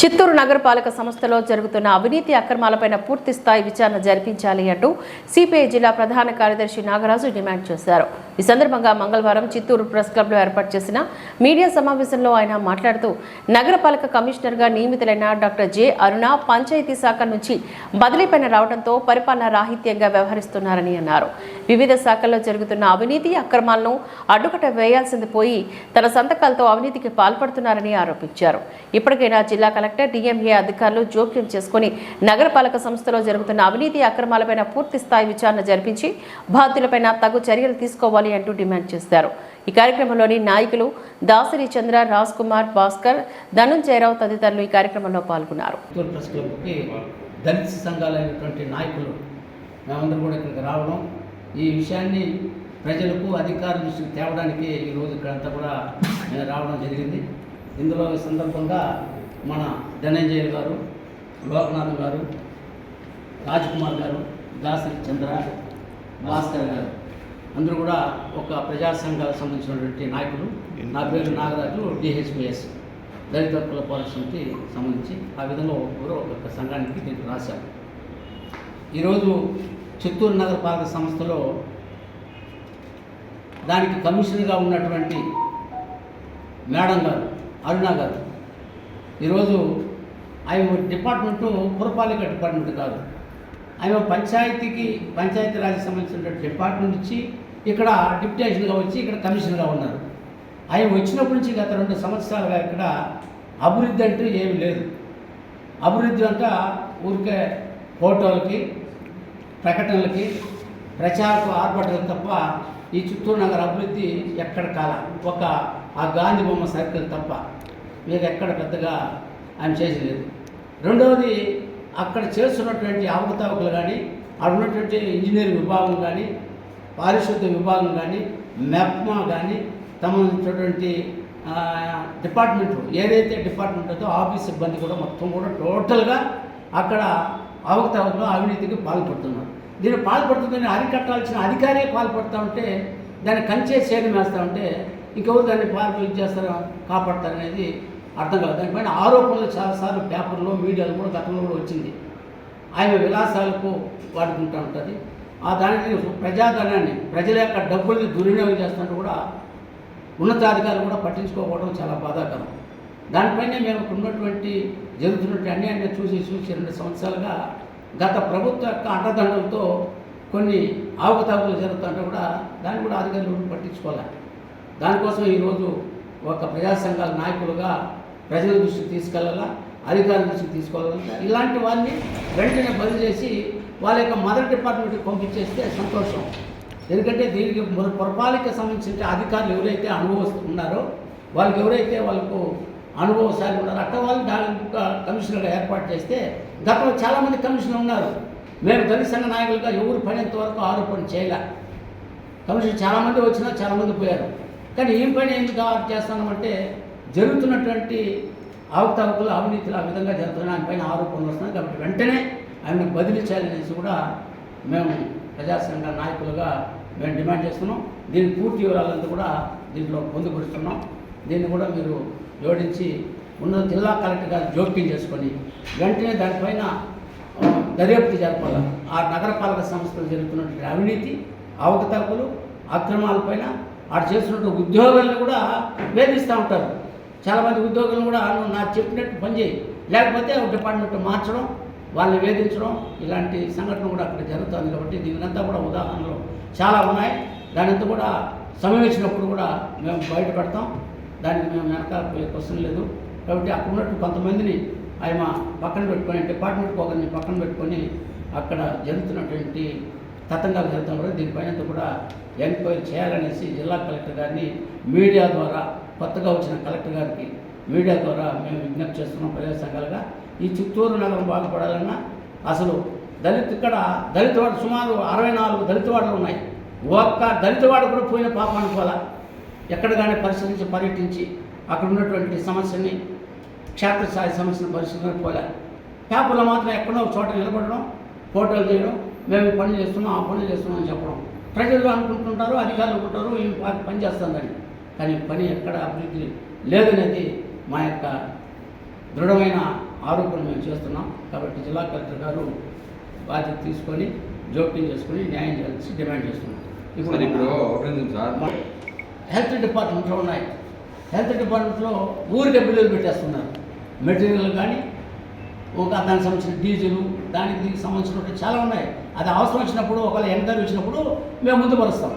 చిత్తూరు నగరపాలక సంస్థలో జరుగుతున్న అవినీతి అక్రమాలపైన పూర్తి స్థాయి విచారణ జరిపించాలి అంటూ సిపిఐ జిల్లా ప్రధాన కార్యదర్శి నాగరాజు డిమాండ్ చేశారు. ఈ సందర్భంగా మంగళవారం చిత్తూరు ప్రెస్ క్లబ్లో ఏర్పాటు చేసిన మీడియా సమావేశంలో ఆయన మాట్లాడుతూ నగరపాలక కమిషనర్గా నియమితులైన డాక్టర్ జె అరుణ పంచాయతీ శాఖ నుంచి బదిలీపైన రావడంతో పరిపాలన రాహిత్యంగా వ్యవహరిస్తున్నారని అన్నారు. వివిధ శాఖల్లో జరుగుతున్న అవినీతి అక్రమాలను అడ్డుకట వేయాల్సింది పోయి తన సంతకాలతో అవినీతికి పాల్పడుతున్నారని ఆరోపించారు. ఇప్పటికైనా జిల్లా కలెక్టర్ డిఎంఏ అధికారులు జోక్యం చేసుకుని నగరపాలక సంస్థలో జరుగుతున్న అవినీతి అక్రమాలపైన పూర్తి స్థాయి విచారణ జరిపించి బాధ్యులపైన తగు చర్యలు తీసుకోవాలి అంటూ డిమాండ్ చేశారు ఈ కార్యక్రమంలోని నాయకులు దాసరి చంద్ర రాజ్ కుమార్ భాస్కర్ ధనుంజయరావు తదితరులు ఈ కార్యక్రమంలో పాల్గొన్నారు. దళిత సంఘాలైనటువంటి నాయకులు మేమందరం కూడా ఇక్కడికి రావడం. ఈ విషయాన్ని ప్రజలకు అధికారుల దృష్టికి తేవడానికి ఈరోజు ఇక్కడంతా కూడా రావడం జరిగింది. ఇందులో సందర్భంగా మన ధనంజయ గారు లోకనాథ్ గారు రాజ్కుమార్ గారు దాసరి చంద్ర భాస్కర్ గారు అందరూ కూడా ఒక ప్రజా సంఘాలకు సంబంధించినటువంటి నాయకులు. నా పేరు నాగరాజు డిహెచ్పిఎస్ దళిత హక్కుల పోరాట సమితి సంబంధించి ఆ విధంగా ఒక్కొక్కరు ఒక్కొక్క సంఘానికి దీనికి రాశారు ఈరోజు చిత్తూరు నగరపాలక సంస్థలో దానికి కమిషనర్గా ఉన్నటువంటి మేడం గారు అరుణ గారు. ఈరోజు ఆమె డిపార్ట్మెంటు పురపాలిక డిపార్ట్మెంట్ కాదు. ఆమె పంచాయతీకి పంచాయతీ రాజ్కి సంబంధించినటువంటి డిపార్ట్మెంట్ నుంచి ఇక్కడ డిప్యూటేషన్గా వచ్చి ఇక్కడ కమిషనర్గా ఉన్నారు. ఆయన వచ్చినప్పటి నుంచి గత రెండు సంవత్సరాలుగా ఇక్కడ అభివృద్ధి అంటూ ఏమీ లేదు. అభివృద్ధి అంతా ఊరికే ఫోటోలకి ప్రకటనలకి ప్రచారకు ఆర్భటాలు తప్ప ఈ చిత్తూరు నగర అభివృద్ధి ఎక్కడ కాల? ఒక ఆ గాంధీ బొమ్మ సర్కిల్ తప్ప మీకు ఎక్కడ పెద్దగా ఆయన చేసలేదు రెండవది అక్కడ చేస్తున్నటువంటి అవకతవకలు కానీ అక్కడ ఉన్నటువంటి ఇంజనీరింగ్ విభాగం కానీ పారిశుద్ధ విభాగం కానీ మెప్మా కానీ తమ ఉన్నటువంటి డిపార్ట్మెంట్ ఏదైతే డిపార్ట్మెంట్ ఉందో ఆఫీస్ సిబ్బంది కూడా మొత్తం కూడా టోటల్గా అక్కడ అవకతవకలు అవినీతికి పాల్పడుతున్నారు. దీన్ని పాల్పడుతుందని అరికట్టాల్సిన అధికారే పాల్పడుతూ ఉంటే దాన్ని కంచే చేయడం వేస్తూ ఉంటే ఇంకెవరు దాన్ని పాల్పొ ఇది చేస్తారో కాపాడతారనేది అర్థం కాదు. దానిపైన ఆరోపణలు చాలాసార్లు పేపర్లో మీడియాలో కూడా గతంలో కూడా వచ్చింది. ఆయన విలాసాలకు వాడుకుంటూ ఉంటుంది. ఆ దానికి ప్రజాధనాన్ని ప్రజల యొక్క డబ్బుల్ని దుర్వినియోగం చేస్తుంటే కూడా ఉన్నతాధికారులు కూడా పట్టించుకోకపోవడం చాలా బాధాకరం. దానిపైనే మేము ఉన్నటువంటి జరుగుతున్నటువంటి అన్యాయాన్ని చూసి చూసి రెండు సంవత్సరాలుగా గత ప్రభుత్వ యొక్క అండదండలతో కొన్ని అవకతవకలు జరుగుతుంటే కూడా దాన్ని కూడా అధికారులు పట్టించుకోవాలి దానికోసం ఈరోజు ఒక ప్రజా సంఘాల నాయకులుగా ప్రజల దృష్టికి తీసుకెళ్ళాలా అధికారుల దృష్టికి తీసుకోవాలంటే ఇలాంటి వాళ్ళని వెంటనే బదిలీ చేసి వాళ్ళ యొక్క మదర్ డిపార్ట్మెంట్కి పంపించేస్తే సంతోషం. ఎందుకంటే దీనికి పురపాలిక సంబంధించిన అధికారులు ఎవరైతే అనుభవస్తు ఉన్నారో వాళ్ళకి ఎవరైతే వాళ్ళకు అనుభవశాలి ఉన్నారో అట్ట వాళ్ళు దాని కమిషనర్గా ఏర్పాటు చేస్తే గతంలో చాలామంది కమిషనర్ ఉన్నారు. మేము దళిత సంఘ నాయకులుగా ఎవరు పనేంత వరకు ఆరోపణ చేయలే. కమిషన్ చాలామంది వచ్చినా చాలామంది పోయారు. కానీ ఏం పని ఎందుకు ఆరోపణ చేస్తున్నామంటే జరుగుతున్నటువంటి అవకతవకలు అవినీతులు ఆ విధంగా జరుగుతున్నాయి ఆయన పైన ఆరోపణలు వస్తున్నాయి కాబట్టి వెంటనే ఆయన బదిలీ చేయాలనేసి కూడా మేము ప్రజాసంఘ నాయకులుగా మేము డిమాండ్ చేస్తున్నాం. దీని పూర్తి వివరాలంతా కూడా దీంట్లో పొందుపరుస్తున్నాం. దీన్ని కూడా మీరు జోడించి ఉన్న జిల్లా కలెక్టర్ గారు జోక్యం చేసుకొని వెంటనే దానిపైన దర్యాప్తు జరపాలి ఆ నగరపాలక సంస్థలు జరుగుతున్నటువంటి అవినీతి అవకతవకలు అక్రమాలపైన ఆడు చేస్తున్నటువంటి ఉద్యోగాలను కూడా వేధిస్తూ ఉంటారు. చాలామంది ఉద్యోగులను కూడా నా నాకు చెప్పినట్టు పని చేయి. లేకపోతే ఒక డిపార్ట్మెంట్ మార్చడం వాళ్ళని వేధించడం ఇలాంటి సంఘటన కూడా అక్కడ జరుగుతుంది కాబట్టి దీనికంతా కూడా ఉదాహరణలు చాలా ఉన్నాయి. దానింతా కూడా సమయం కూడా మేము బయటపెడతాం దానికి మేము వెనకాల పోయే క్వశ్చన్ లేదు. కాబట్టి అక్కడ ఉన్నట్టు కొంతమందిని ఆయన పక్కన పెట్టుకొని డిపార్ట్మెంట్ పోగని పక్కన పెట్టుకొని అక్కడ జరుగుతున్నటువంటి తతంగాలు జరుగుతాం కూడా దీనిపైన కూడా ఎంక్వైరీ చేయాలనేసి జిల్లా కలెక్టర్ గారిని మీడియా ద్వారా కొత్తగా వచ్చిన కలెక్టర్ గారికి మీడియా ద్వారా మేము విజ్ఞప్తి చేస్తున్నాం ప్రజా సంఘాలుగా. ఈ చిత్తూరు నగరం బాగుపడాలన్నా అసలు దళిత ఇక్కడ దళితవాడు సుమారు అరవై నాలుగు దళితవాడలు ఉన్నాయి. ఒక్క దళితవాడు కూడా పోయిన పాప అనుకోవాలా? ఎక్కడ కానీ పరిశీలించి పర్యటించి అక్కడ ఉన్నటువంటి సమస్యని క్షేత్రస్థాయి సమస్యను పరిశీలించడం పోలే. పేపర్లో మాత్రం ఎక్కడో ఒక చోట నిలబడడం ఫోటోలు తీయడం మేము పని పనులు చేస్తున్నాం ఆ పనులు చేస్తున్నాం అని చెప్పడం. ప్రజలు అనుకుంటుంటారు అధికారులు అనుకుంటారు ఈ పని చేస్తుందని. కానీ పని ఎక్కడ అభివృద్ధి లేదనేది మా యొక్క దృఢమైన ఆరోపణలు మేము చేస్తున్నాం కాబట్టి జిల్లా కలెక్టర్ గారు బాధ్యత తీసుకొని జోక్యం చేసుకొని న్యాయం చేయాల్సి డిమాండ్ చేస్తున్నాం. ఇప్పుడు హెల్త్ డిపార్ట్మెంట్లో ఉన్నాయి. హెల్త్ డిపార్ట్మెంట్లో ఊరికే బిల్లులు పెట్టేస్తున్నారు. మెటీరియల్ కానీ ఒక దానికి సంబంధించిన డీజిల్ దానికి దీనికి సంబంధించినటువంటి చాలా ఉన్నాయి. అది అవసరం వచ్చినప్పుడు ఒకవేళ ఎంక్వైరీ వచ్చినప్పుడు మేము ముందు పరుస్తాం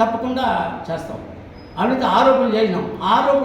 తప్పకుండా చేస్తాం. అవినీతి ఆరోపణ చేసినాం. ఆరోపణ